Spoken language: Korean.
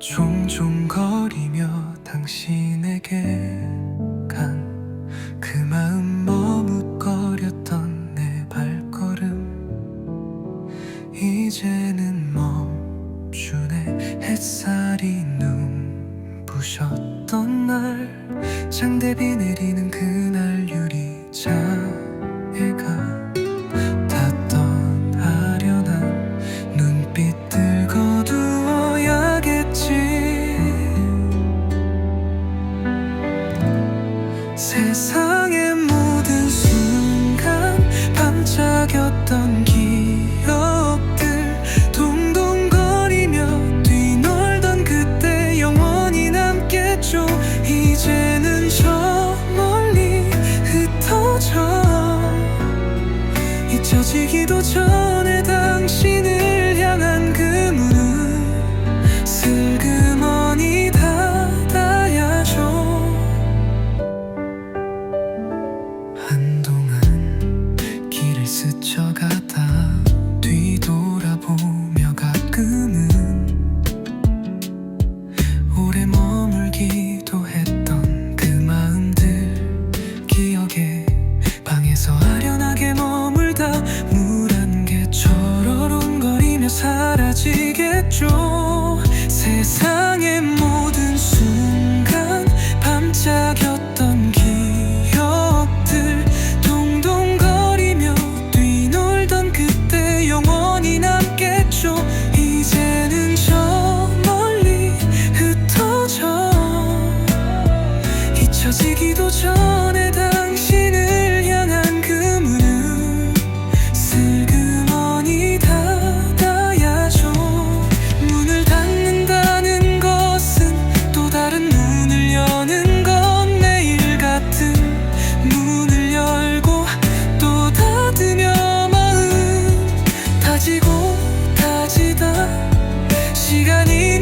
종종 거리며 당신에게 간 그 마음 머뭇거렸던 내 발걸음. 이제는 멈추네. 햇살이 눈부셨던 날. 장대비 내리는 그날 유리창에가 세상의 모든 순간 반짝였던 기억들 동동거리며 뛰놀던 그때 영원히 남겠죠. 이제는 저 멀리 흩어져 잊혀지기도 전 마음 다지고 다지다 시간이